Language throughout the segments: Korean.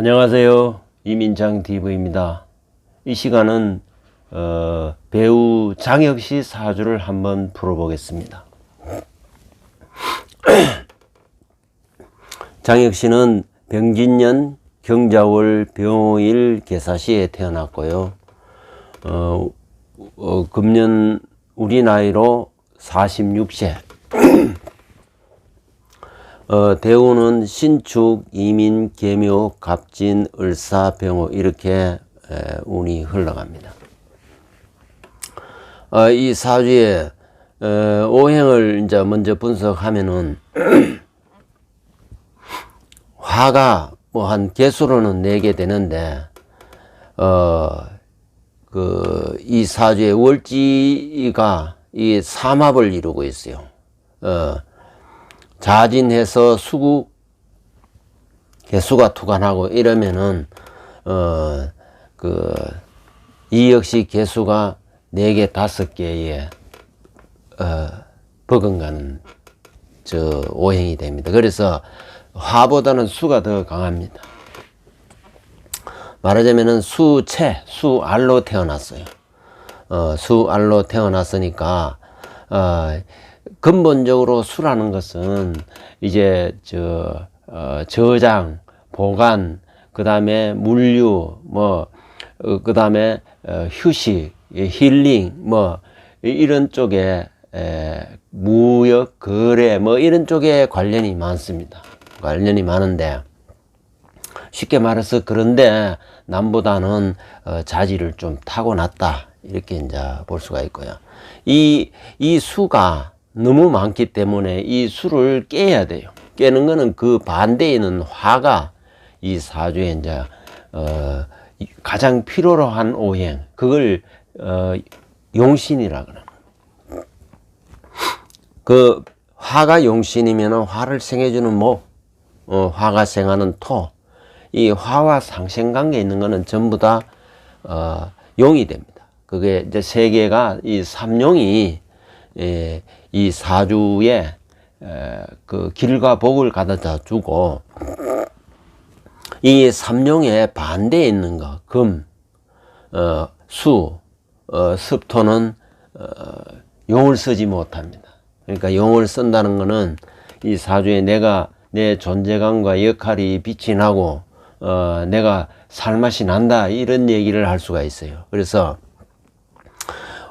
안녕하세요. 이민장 TV입니다. 이 시간은 어, 배우 장혁 씨 사주를 한번 풀어보겠습니다. 장혁 씨는 병진년 경자월 병일 개사시에 태어났고요. 어, 어, 금년 우리 나이로 46세. 어, 대우는 신축, 이민, 계묘, 갑진, 을사, 병호 이렇게 에, 운이 흘러갑니다. 어, 이 사주에 어, 오행을 이제 먼저 분석하면은 화가 뭐 한 개수로는 네개 되는데 어 그 이 사주의 월지가 이 삼합을 이루고 있어요. 어 자진해서 수구 개수가 투간하고 이러면은 어 그 이 역시 개수가 네개 다섯 개에 어 버금가는 저 오행이 됩니다. 그래서 화보다는 수가 더 강합니다. 말하자면은 수체, 수알로 태어났어요. 어, 수알로 태어났으니까, 어, 근본적으로 수라는 것은 이제 저, 어, 저장, 보관, 그 다음에 물류, 뭐, 어, 그 다음에 어, 휴식, 예, 힐링, 뭐, 이- 이런 쪽에 에, 무역, 거래, 뭐 이런 쪽에 관련이 많습니다. 관련이 많은데, 쉽게 말해서 그런데 남보다는 어, 자질을 좀 타고났다 이렇게 이제 볼 수가 있고요. 이 이 수가 너무 많기 때문에 이 수를 깨야 돼요. 깨는 거는 그 반대에 있는 화가 이 사주에 이제 어, 이- 가장 필요로 한 오행 그걸 어, 용신이라 그러는. 그 화가 용신이면 화를 생해주는 목, 어, 화가 생하는 토, 이 화와 상생관계 있는 거는 전부 다 어, 용이 됩니다. 그게 이제 세계가 이 삼용이 예, 이 사주에 에, 그 길과 복을 가져다 주고 이 삼용의 반대에 있는 거, 금, 어, 수, 어, 습토는 어, 용을 쓰지 못합니다. 그러니까 용을 쓴다는 거는 이 사주에 내가 내 존재감과 역할이 빛이 나고 어, 내가 살맛이 난다 이런 얘기를 할 수가 있어요. 그래서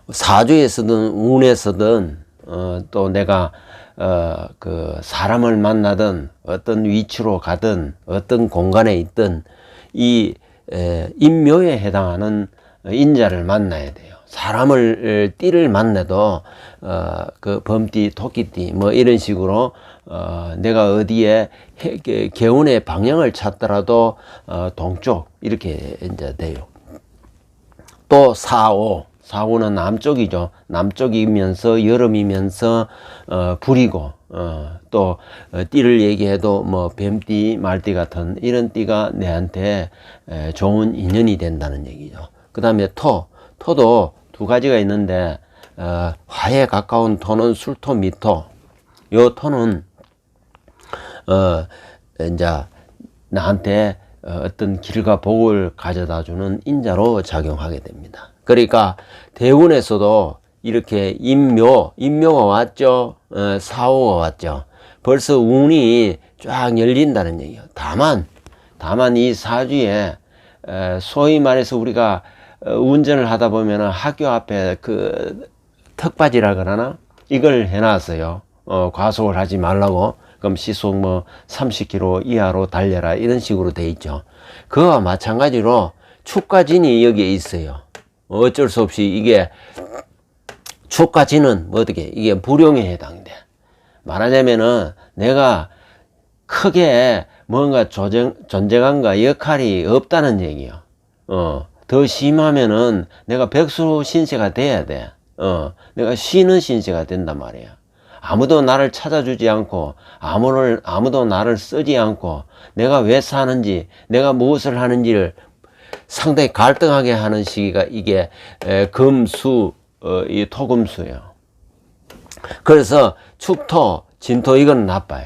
사주에서든 운에서든 어, 또 내가 어, 그 사람을 만나든 어떤 위치로 가든 어떤 공간에 있든 이 에, 인묘에 해당하는 인자를 만나야 돼요. 사람을 에, 띠를 만나도 어, 그 범띠, 토끼띠 뭐 이런 식으로 어, 내가 어디에 해, 게- 개운의 방향을 찾더라도 어, 동쪽 이렇게 이제 돼요. 또 사오 사오는 남쪽이죠. 남쪽이면서 여름이면서 어 불이고 어 또 어, 띠를 얘기해도 뭐 뱀띠 말띠 같은 이런 띠가 내한테 에, 좋은 인연이 된다는 얘기죠. 그 다음에 토. 토도 두 가지가 있는데 어 화에 가까운 토는 술토 미토. 요 토는 어 이제 나한테 어, 어떤 길과 복을 가져다 주는 인자로 작용하게 됩니다. 그러니까 대운에서도 이렇게 인묘, 인묘가 왔죠. 어, 사오가 왔죠. 벌써 운이 쫙 열린다는 얘기예요. 다만, 다만 이 사주에 에, 소위 말해서 우리가 어, 운전을 하다 보면 학교 앞에 그 턱받이라 그러나 이걸 해놨어요. 어, 과속을 하지 말라고. 그럼 시속 뭐 30km 이하로 달려라 이런 식으로 돼 있죠. 그와 마찬가지로 축가진이 여기에 있어요. 어쩔 수 없이 이게 축가진은 뭐 어떻게 이게 불용에 해당돼. 말하자면은 내가 크게 뭔가 조정, 존재감과 역할이 없다는 얘기요. 어, 더 심하면은 내가 백수 신세가 돼야 돼. 어, 내가 쉬는 신세가 된단 말이야. 아무도 나를 찾아주지 않고, 아무를, 아무도 나를 쓰지 않고, 내가 왜 사는지, 내가 무엇을 하는지를 상당히 갈등하게 하는 시기가 이게 에, 금수, 어, 이 토금수예요. 그래서 축토, 진토 이건 나빠요.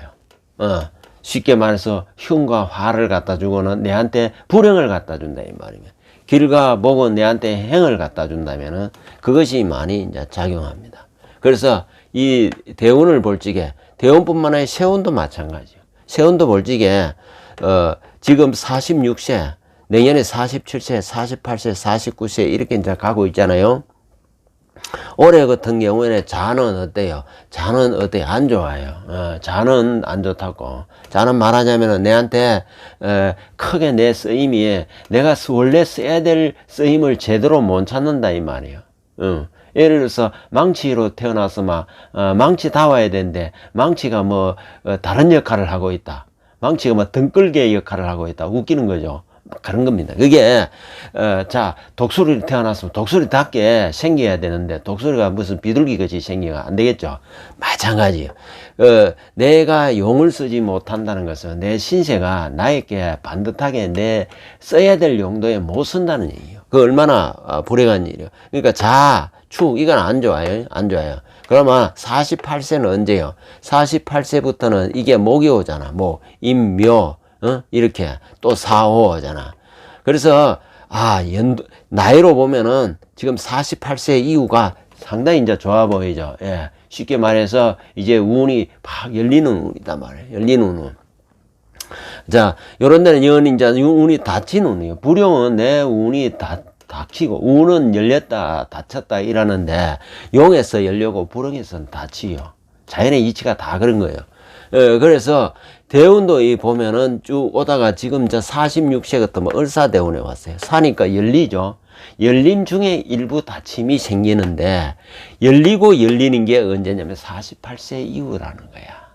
어, 쉽게 말해서 흉과 화를 갖다 주고는 내한테 불행을 갖다 준다 이 말이면 길과 복은 내한테 행을 갖다 준다면은 그것이 많이 이제 작용합니다. 그래서 이 대운을 볼 적에 대운뿐만 아니라 세운도 마찬가지요. 세운도 볼 적에 어 지금 46세 내년에 47세, 48세, 49세 이렇게 이제 가고 있잖아요. 올해 같은 경우에는 자는 어때요? 자는 어때요? 안 좋아요. 어, 자는 안 좋다고. 자는 말하자면은 내한테 에, 크게 내 쓰임이 내가 스- 원래 써야 될 쓰임을 제대로 못 찾는다 이 말이에요. 어. 예를 들어서 망치로 막 어, 망치 다와야 되는데 망치가 뭐 어, 다른 역할을 하고 있다. 망치가 뭐 등끌개 역할을 하고 있다. 웃기는 거죠. 막 그런 겁니다. 그게 어, 자 독수리 태어났으면 독수리답게 생겨야 되는데 독수리가 무슨 비둘기 같이 생기가 안 되겠죠. 마찬가지요. 어, 내가 용을 쓰지 못한다는 것은 내 신세가 나에게 반듯하게 내 써야 될 용도에 못 쓴다는 얘기예요. 그 얼마나 어, 불행한 일이에요. 그러니까 자, 축 이건 안 좋아요. 안 좋아요. 그러면 48세는 언제요? 48세부터는 이게 목이 오잖아. 목, 임 묘, 어? 이렇게 또 사오잖아. 그래서 아 연도 나이로 보면은 지금 48세 이후가 상당히 이제 좋아 보이죠. 예. 쉽게 말해서 이제 운이 팍 열리는 운이다 말이에요. 열리는 운. 자, 요런 데는 연 이제 운이 닫힌 운이에요. 불용은 내 운이 닫 닫히고 운은 열렸다 닫혔다 이러는데 용에서 열려고 불용에서는 닫히요. 자연의 이치가 다 그런 거예요. 예, 그래서 대운도 이 보면은 쭉 오다가 지금 저 46세 같은 뭐 을사대운에 왔어요. 사니까 열리죠. 열림 중에 일부 닫힘이 생기는데 열리고 열리는 게 언제냐면 48세 이후라는 거야.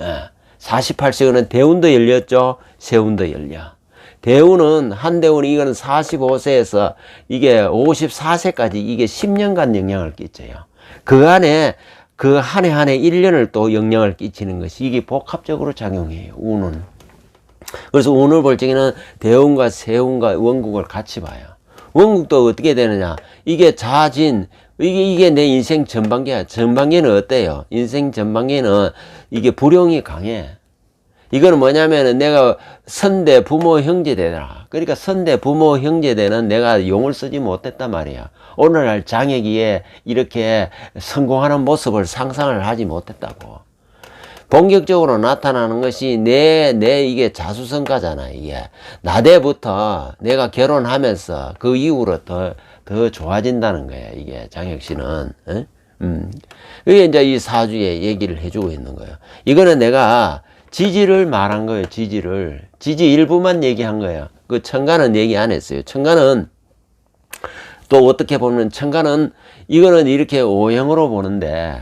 예. 48세는 대운도 열렸죠. 세운도 열려. 대운은 한 대운이 이거는 45세에서 이게 54세까지 이게 10년간 영향을 끼쳐요. 그 안에 그 한 해 한 해 1년을 또 영향을 끼치는 것이 이게 복합적으로 작용해요. 운은. 그래서 운을 볼 적에는 대운과 세운과 원국을 같이 봐요. 원국도 어떻게 되느냐? 이게 자진, 이게, 이게 내 인생 전반기야. 전반기는 어때요? 인생 전반기는 이게 불용이 강해. 이거는 뭐냐면은 내가 선대 부모 형제 되라. 그러니까 선대 부모 형제 되는 내가 용을 쓰지 못했단 말이야. 오늘날 장애기에 이렇게 성공하는 모습을 상상을 하지 못했다고. 본격적으로 나타나는 것이 내, 내 이게 자수성가잖아, 이게. 나대부터 내가 결혼하면서 그 이후로 더, 더 좋아진다는 거야, 이게, 장혁 씨는. 어? 음. 그게 이제 이 사주에 얘기를 해주고 있는 거예요. 이거는 내가 지지를 말한 거예요, 지지를. 지지 일부만 얘기한 거예요. 그 청가는 얘기 안 했어요. 청가는 또 어떻게 보면 청가는 이거는 이렇게 오형으로 보는데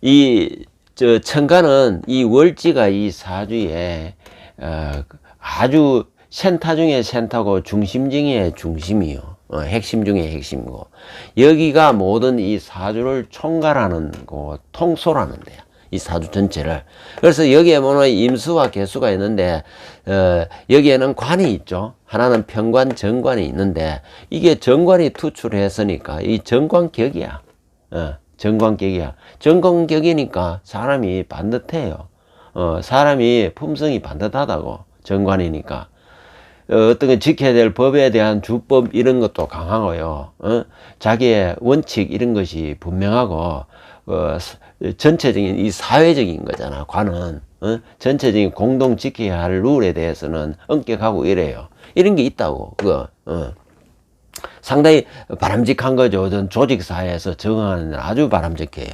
이저 청가는 이 월지가 이 사주에 어, 아주 센터 중에 센터고 중심 중에 중심이요. 어, 핵심 중에 핵심이고 여기가 모든 이 사주를 총괄하는 거 통솔하는 데야. 이 사주 전체를. 그래서 여기에 보면 임수와 개수가 있는데, 어, 여기에는 관이 있죠. 하나는 평관, 정관이 있는데, 이게 정관이 투출했으니까, 이 정관격이야. 어, 정관격이야. 정관격이니까 사람이 반듯해요. 어, 사람이 품성이 반듯하다고. 정관이니까. 어, 어떤 게 지켜야 될 법에 대한 주법 이런 것도 강하고요. 어? 자기의 원칙 이런 것이 분명하고 어, 스- 전체적인 이 사회적인 거잖아. 관은 어? 전체적인 공동 지켜야 할 룰에 대해서는 엄격하고 이래요. 이런 게 있다고. 그거. 어. 상당히 바람직한 거죠. 전 조직 사회에서 적응하는 데는 아주 바람직해요.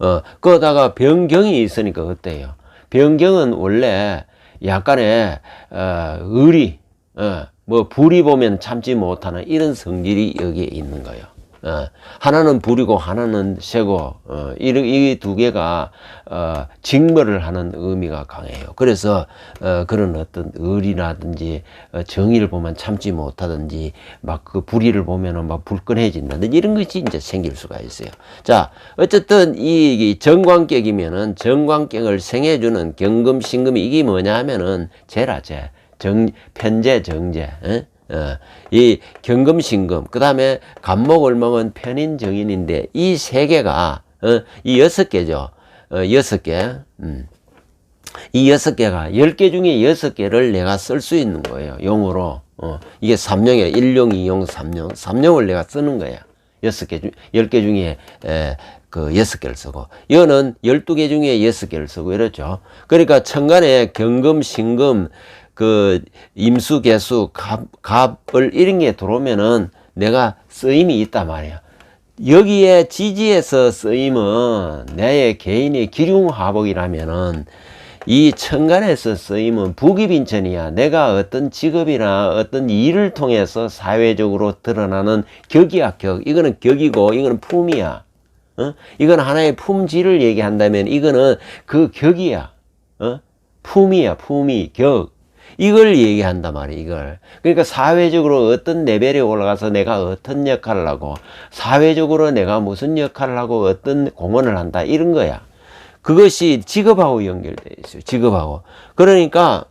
어, 그러다가 변경이 있으니까 어때요? 변경은 원래 약간의 어, 의리, 어, 뭐 불이 보면 참지 못하는 이런 성질이 여기에 있는 거예요. 어, 하나는 불이고 하나는 쇠고 어, 이두 개가 어, 직멸을 하는 의미가 강해요. 그래서 어, 그런 어떤 의리라든지 어, 정의를 보면 참지 못하든지 막 그 불의를 보면은 막 불끈해진다든지 이런 것이 이제 생길 수가 있어요. 자, 어쨌든 이, 이 정관격이면은 정관격을 생해주는 경금 신금이 이게 뭐냐 하면은 재. 정, 편재, 정재, 어? 어, 이 경금, 신금, 그 다음에 간목, 을목은 편인, 정인인데 이 세 개가, 어, 이 여섯 개죠. 어, 여섯 개. 음. 이 여섯 개가 열 개 중에 여섯 개를 내가 쓸 수 있는 거예요. 용으로. 어, 이게 삼용이야. 일용, 이용, 삼용. 삼용을 내가 쓰는 거야. 여섯 개 중, 열 개 중에, 에, 그 여섯 개를 쓰고. 이거는 열두 개 중에 여섯 개를 쓰고 이렇죠. 그러니까 천간에 경금, 신금, 그 임수, 개수, 갑, 갑을 이런 게 들어오면은 내가 쓰임이 있단 말이야. 여기에 지지에서 쓰임은 내 개인의 기륭화복이라면은 이 천간에서 쓰임은 부기빈천이야. 내가 어떤 직업이나 어떤 일을 통해서 사회적으로 드러나는 격이야, 격. 이거는 격이고, 이거는 품이야. 어? 이건 하나의 품질을 얘기한다면 이거는 그 격이야. 어? 품이야, 품이, 격. 이걸 얘기한단 말이야, 이걸. 그러니까 사회적으로 어떤 레벨에 올라가서 내가 어떤 역할을 하고, 사회적으로 내가 무슨 역할을 하고 어떤 공헌을 한다, 이런 거야. 그것이 직업하고 연결되어 있어요, 직업하고. 그러니까,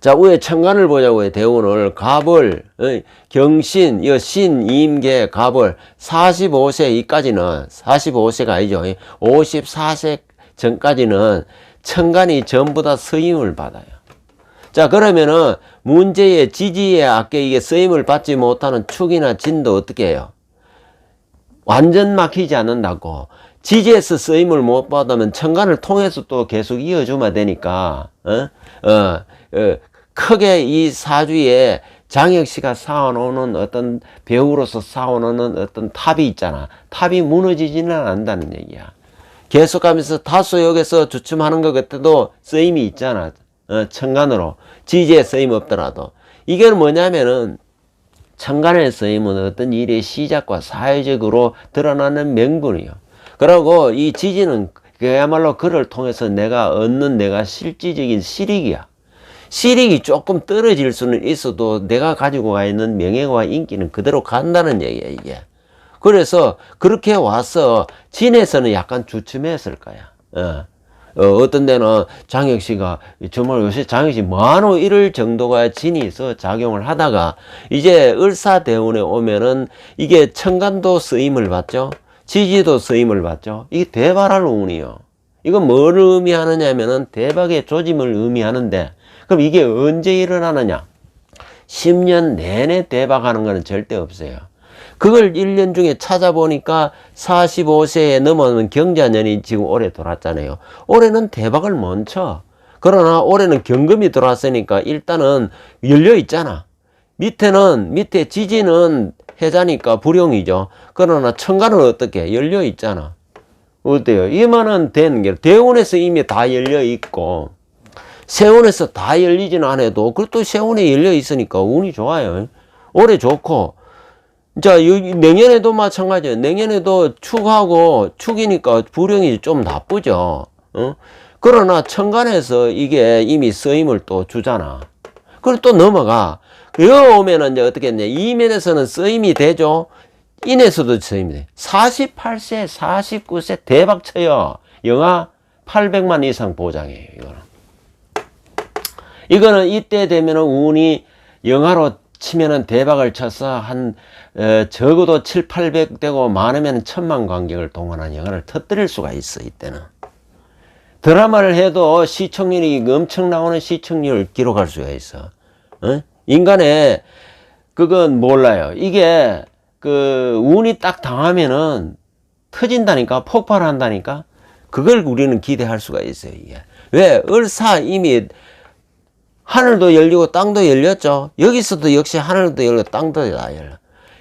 자, 위에 천간을 보자고 요. 대운을 갑을 어, 경신, 이 신, 임계, 갑을 45세 이까지는 45세가 아니죠. 54세 전까지는 천간이 전부 다 서임을 받아요. 자, 그러면은 문제의 지지에 아까 이게 쓰임을 받지 못하는 축이나 진도 어떻게 해요? 완전 막히지 않는다고. 지지에서 쓰임을 못 받으면 천간을 통해서 또 계속 이어주면 되니까, 어? 어, 어, 크게 이 사주에 장혁 씨가 쌓아놓는 어떤 배우로서 쌓아놓는 어떤 탑이 있잖아. 탑이 무너지지는 않는다는 얘기야. 계속 가면서 다소역에서 주춤하는 것 같아도 쓰임이 있잖아. 어, 천간으로. 지지에 쓰임 없더라도. 이게 뭐냐면은, 천간의 쓰임은 어떤 일의 시작과 사회적으로 드러나는 명분이요. 그리고 이 지지는 그야말로 그를 통해서 내가 얻는 내가 실질적인 실익이야. 실익이 조금 떨어질 수는 있어도 내가 가지고 가 있는 명예와 인기는 그대로 간다는 얘기야, 이게. 그래서 그렇게 와서 진에서는 약간 주춤했을 거야. 어. 어, 떤 데는 장혁 씨가 정말 요새 장혁 씨 뭐하노 이럴 정도가 진이 있어 작용을 하다가 이제 을사대운에 오면은 이게 천간도 쓰임을 받죠. 지지도 쓰임을 받죠. 이게 대발할 운이요. 이건 뭘 의미하느냐면은 대박의 조짐을 의미하는데 그럼 이게 언제 일어나느냐? 10년 내내 대박하는 거는 절대 없어요. 그걸 1년 중에 찾아보니까 45세에 넘어는 경자년이 지금 올해 돌았잖아요. 올해는 대박을 못 쳐. 그러나 올해는 경금이 들어왔으니까 일단은 열려 있잖아. 밑에는, 밑에 지지는 해자니까 불용이죠. 그러나 천간은 어떻게? 열려 있잖아. 어때요? 이만은 되는 게, 대운에서 이미 다 열려 있고, 세운에서 다 열리지는 않아도, 그것도 세운에 열려 있으니까 운이 좋아요. 올해 좋고, 자, 내년에도 마찬가지예요. 내년에도 축하고 축이니까 불용이 좀 나쁘죠. 어? 그러나 천간에서 이게 이미 쓰임을 또 주잖아. 그리고 또 넘어가. 여기 오면은 이제 어떻게 했냐. 이면에서는 쓰임이 되죠. 인에서도 쓰임이 돼. 48세, 49세 대박 쳐요. 영하 800만 이상 보장해요. 이거는. 이거는 이때 되면은 운이 영하로 치면은 대박을 쳐서 한 어, 적어도 7, 800 되고 많으면 천만 관객을 동원한 영화를 터뜨릴 수가 있어 이때는. 드라마를 해도 시청률이 엄청 나오는 시청률을 기록할 수가 있어. 어? 인간의 그건 몰라요. 이게 그 운이 딱 당하면은 터진다니까 폭발한다니까 그걸 우리는 기대할 수가 있어요 이게. 왜? 을사 이미 하늘도 열리고 땅도 열렸죠. 여기서도 역시 하늘도 열리고 땅도 다 열려.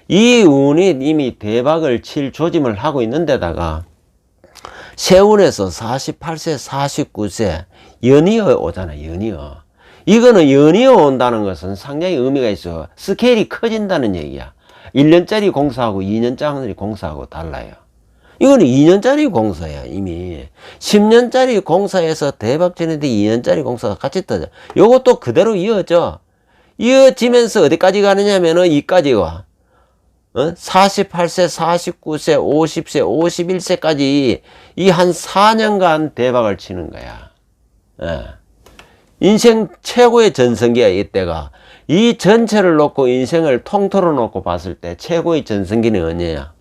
이 운이 이미 대박을 칠 조짐을 하고 있는데다가 세운에서 48세, 49세 연이어 오잖아, 연이어. 이거는 연이어 온다는 것은 상당히 의미가 있어. 스케일이 커진다는 얘기야. 1년짜리 공사하고 2년짜리 공사하고 달라요. 이거는 2년짜리 공사야, 이미. 10년짜리 공사에서 대박 치는데 2년짜리 공사가 같이 떠져. 요것도 그대로 이어져. 이어지면서 어디까지 가느냐 면은 이까지 와. 어? 48세, 49세, 50세, 51세까지 이 한 4년간 대박을 치는 거야. 예. 인생 최고의 전성기야, 이때가. 이 전체를 놓고 인생을 통틀어 놓고 봤을 때 최고의 전성기는 언제야?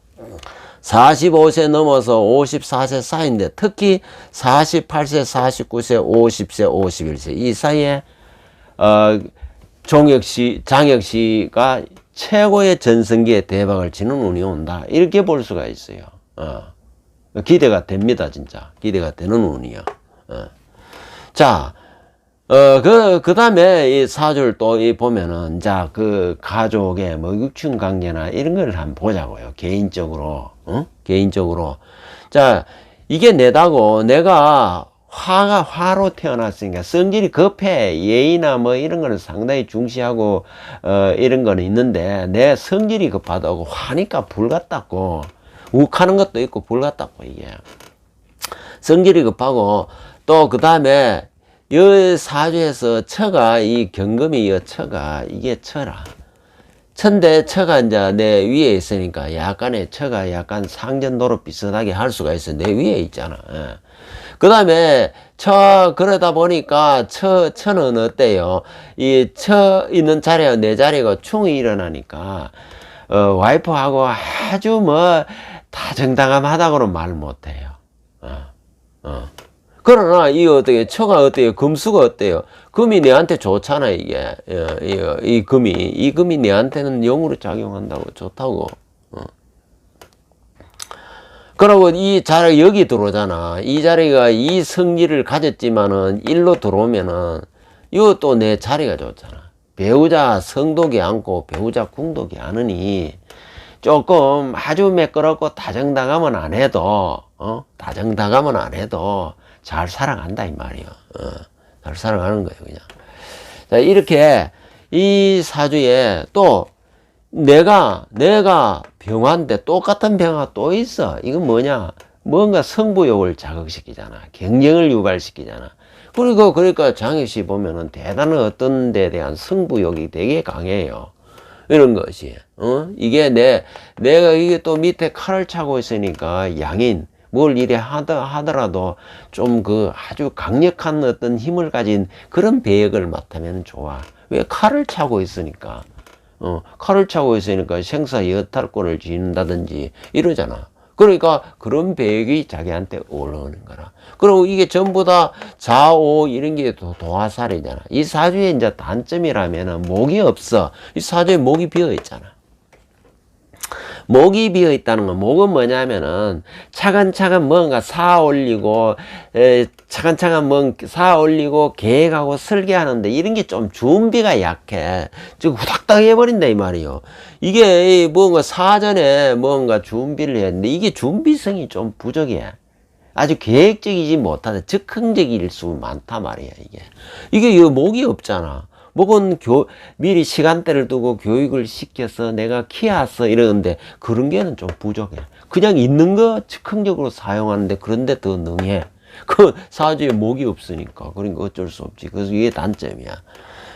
45세 넘어서 54세 사이인데 특히 48세, 49세, 50세, 51세 이 사이에 어, 종혁 씨, 장혁 씨가 최고의 전성기에 대박을 치는 운이 온다. 이렇게 볼 수가 있어요. 어. 기대가 됩니다, 진짜. 기대가 되는 운이요. 어. 자, 어, 그, 그 다음에 이 사주를 또 이 보면은, 자, 그 가족의 뭐 육충 관계나 이런 걸 한번 보자고요. 개인적으로, 어? 개인적으로. 자, 이게 내다고 내가 화가 화로 태어났으니까 성질이 급해 예의나 뭐 이런 거는 상당히 중시하고 어 이런 거는 있는데 내 성질이 급하다고 화니까 불 같다고 욱하는 것도 있고 불 같다고 이게 성질이 급하고 또 그 다음에 이 사주에서 처가 이 경금이 이 처가 이게 처라. 천대 처가 이제 내 위에 있으니까 약간의 처가 약간 상전도로 비슷하게 할 수가 있어. 내 위에 있잖아. 예. 그 다음에 처 그러다 보니까 처 처는 어때요? 이 처 있는 자리가 내 자리가 충이 일어나니까 어 와이프하고 아주 뭐 다정다감하다고는 말 못해요. 어, 어. 그러나 이 어떻게 처가 어때요? 금수가 어때요? 금이 내한테 좋잖아 이게 어, 이, 이 금이 이 금이 내한테는 영으로 작용한다고 좋다고. 어. 그리고 이 자리 여기 들어오잖아. 이 자리가 이 성질을 가졌지만은 일로 들어오면은 또내 자리가 좋잖아. 배우자 성독이 않고 배우자 궁독이 않으니 조금 아주 매끄럽고 다정다감은 안 해도 어 다정다감은 안 해도 잘 살아간다 이 말이요. 어, 잘 살아가는 거예요 그냥. 자 이렇게 이 사주에 또 내가 내가 병화인데 똑같은 병화가 또 있어. 이건 뭐냐? 뭔가 승부욕을 자극시키잖아. 경쟁을 유발시키잖아. 그리고 그러니까 장혁 씨 보면은 대단한 어떤 데 대한 승부욕이 되게 강해요. 이런 것이. 어? 이게 내 내가 이게 또 밑에 칼을 차고 있으니까 양인 뭘 이래 하더, 하더라도 좀 그 아주 강력한 어떤 힘을 가진 그런 배역을 맡으면 좋아. 왜 칼을 차고 있으니까. 어, 칼을 차고 있으니까 생사 여탈권을 쥐는다든지 이러잖아. 그러니까 그런 배역이 자기한테 올라오는 거라. 그리고 이게 전부 다 좌오 이런 게 도- 도화살이잖아. 이 사주의 이제 단점이라면은 목이 없어. 이 사주에 목이 비어 있잖아. 목이 비어 있다는 건 목은 뭐냐면은 차근차근 뭔가 쌓아 올리고 에, 차근차근 뭔가 쌓아 올리고 계획하고 설계하는데 이런 게 좀 준비가 약해. 지금 후닥닥 해버린다 이 말이요. 이게 이 뭔가 사전에 뭔가 준비를 했는데 이게 준비성이 좀 부족해. 아주 계획적이지 못하다. 즉흥적일 수 많다 말이야 이게. 이게 이 목이 없잖아 목은 교, 미리 시간대를 두고 교육을 시켜서 내가 키웠어 이러는데 그런 게는 좀 부족해. 그냥 있는 거 즉흥적으로 사용하는데 그런데 더 능해. 그 사주에 목이 없으니까 그러니까 어쩔 수 없지. 그래서 이게 단점이야.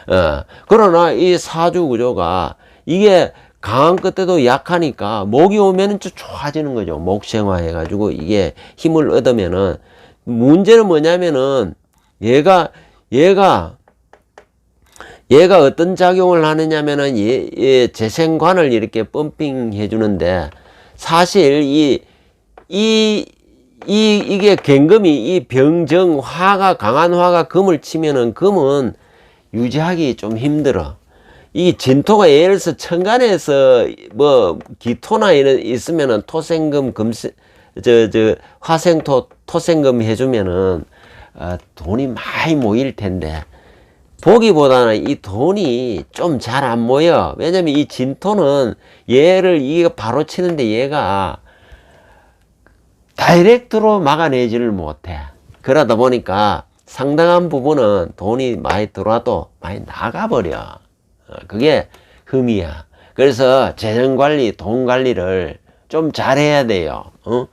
어, 그러나 이 사주 구조가 이게 강한 끝에도 약하니까 목이 오면은 좀 좋아지는 거죠. 목생화 해가지고 이게 힘을 얻으면은. 문제는 뭐냐면은 얘가 얘가 얘가 어떤 작용을 하느냐면은 얘, 얘 재생관을 이렇게 펌핑 해주는데 사실 이, 이, 이, 이게 갱금이 이 병정 화가 강한 화가 금을 치면은 금은 유지하기 좀 힘들어. 이 진토가 예를 들어서 천간에서 뭐 기토나 이런 있으면은 토생금 금세 저저 화생토 토생금 해주면은 어, 돈이 많이 모일 텐데 보기보다는 이 돈이 좀 잘 안 모여. 왜냐면 이 진토는 얘를 이게 바로 치는데 얘가 다이렉트로 막아내지를 못해. 그러다 보니까 상당한 부분은 돈이 많이 들어와도 많이 나가버려. 어, 그게 흠이야. 그래서 재정 관리, 돈 관리를 좀 잘해야 돼요. 어?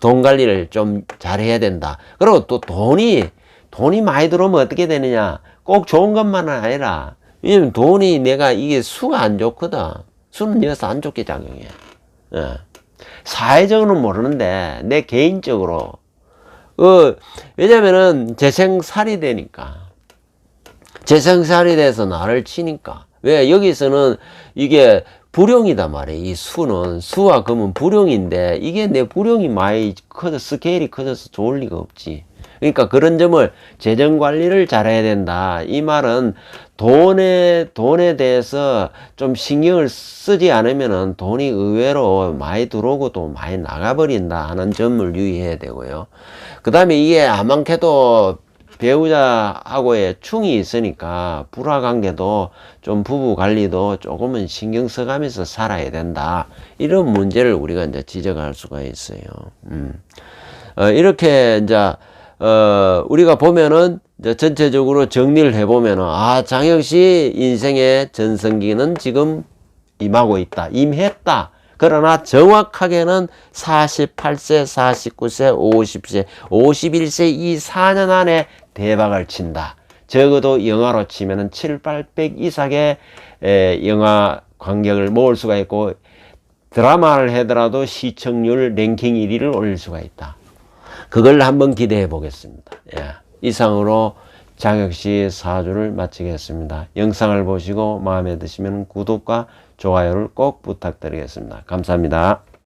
돈 관리를 좀 잘해야 된다. 그리고 또 돈이 돈이 많이 들어오면 어떻게 되느냐? 꼭 좋은 것만은 아니라 왜냐면 돈이 내가 이게 수가 안 좋거든. 수는 여기서 안 좋게 작용해. 어. 사회적으로는 모르는데 내 개인적으로 어, 왜냐면은 재생살이 되니까 재생살이 돼서 나를 치니까 왜 여기서는 이게 불용이다 말이에요. 이 수는 수와 금은 불용인데 이게 내 불용이 많이 커져 스케일이 커져서 좋을 리가 없지. 그러니까 그런 점을 재정 관리를 잘해야 된다. 이 말은 돈에 돈에 대해서 좀 신경을 쓰지 않으면은 돈이 의외로 많이 들어오고 또 많이 나가버린다 하는 점을 유의해야 되고요. 그 다음에 이게 아만케도 배우자하고의 충이 있으니까 불화 관계도 좀 부부 관리도 조금은 신경 써가면서 살아야 된다. 이런 문제를 우리가 이제 지적할 수가 있어요. 음. 어, 이렇게 이제 어, 우리가 보면은 전체적으로 정리를 해보면은 아 장혁 씨 인생의 전성기는 지금 임하고 있다, 임했다. 그러나 정확하게는 48세, 49세, 50세, 51세 이 4년 안에 대박을 친다. 적어도 영화로 치면은 7, 800 이상의 에, 영화 관객을 모을 수가 있고 드라마를 하더라도 시청률 랭킹 1위를 올릴 수가 있다. 그걸 한번 기대해 보겠습니다. 예. 이상으로 장혁 씨 사주를 마치겠습니다. 영상을 보시고 마음에 드시면 구독과 좋아요를 꼭 부탁드리겠습니다. 감사합니다.